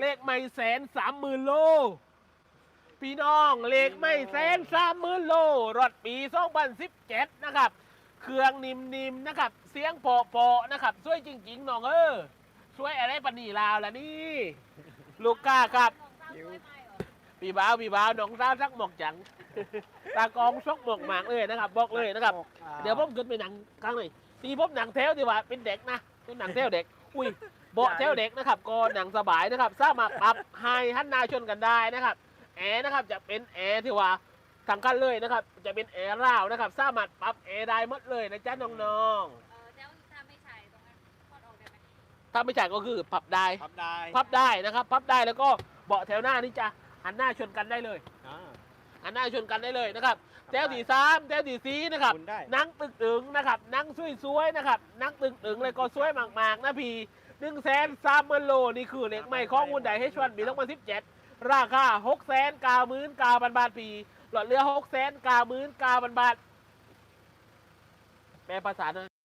เลขไม่แสนสามหมื่นโล พี่น้องเลขไม่แสนสามหมื่นโล รถปีสองพันสิบเจ็ดนะครับ เครื่องนิ่มๆนะครับ เสียงโปะๆนะครับสวยจริงๆน้องเออสวยอะไรปานนีลาวล่ะนี่ ลูกก้าครับปีบ้าวปีบ้าวน้องสาวสักหมอกจัง ตากองชกหมอกหมากเลยนะครับ บอกเลยนะครับ เดี๋ยวผมขึ้นไปหนังกลางหน่อยตีผมหนังแถวดีกว่าเป็นเด็กนะเป็นหนังแถวเด็ก อุ้ยเบาะแถวเด็กนะครับก็หนังสบายนะครับสามารถปรับไฮหันหนาชนกันได้นะครับแอร์นะครับจะเป็นแอร์ที่ว่าทางกันเลยนะครับ จะเป็นแอร์ร่าวนะครับ สามารถปรับแอร์ได้หมดเลยนะจ๊ะน้องเออแล้วถ้าไม่ใช่ตรงนั้นทอดออกได้ไหมๆ ถ้าไม่จ่ายก็คือปรับได้ พับได้พับได้นะครับ พับได้แล้วก็เบาะแถวหน้านี่จะหันหน้าชนกันได้เลย อ่า หันหน้าชนกันได้เลยนะครับแถวที่สามแถวที่สี่นะครับหมุนได้ นั่งตึงตึงๆนะครับนั่งสวยๆนะครับนั่งตึงตึงๆเลยก็สวยมากๆนะพี่หนึ่งแสนสามหมื่นโลนี่คือเหล็กใหม่ข้อมูลใดให้ชวนปีต้องมาสิบเจ็ดราคาหกแสนเก้าหมื่นเก้าพันบาทปีหลอดเรือหกแสนเก้าหมื่นเก้าพันบาทแปลภาษาหน่อย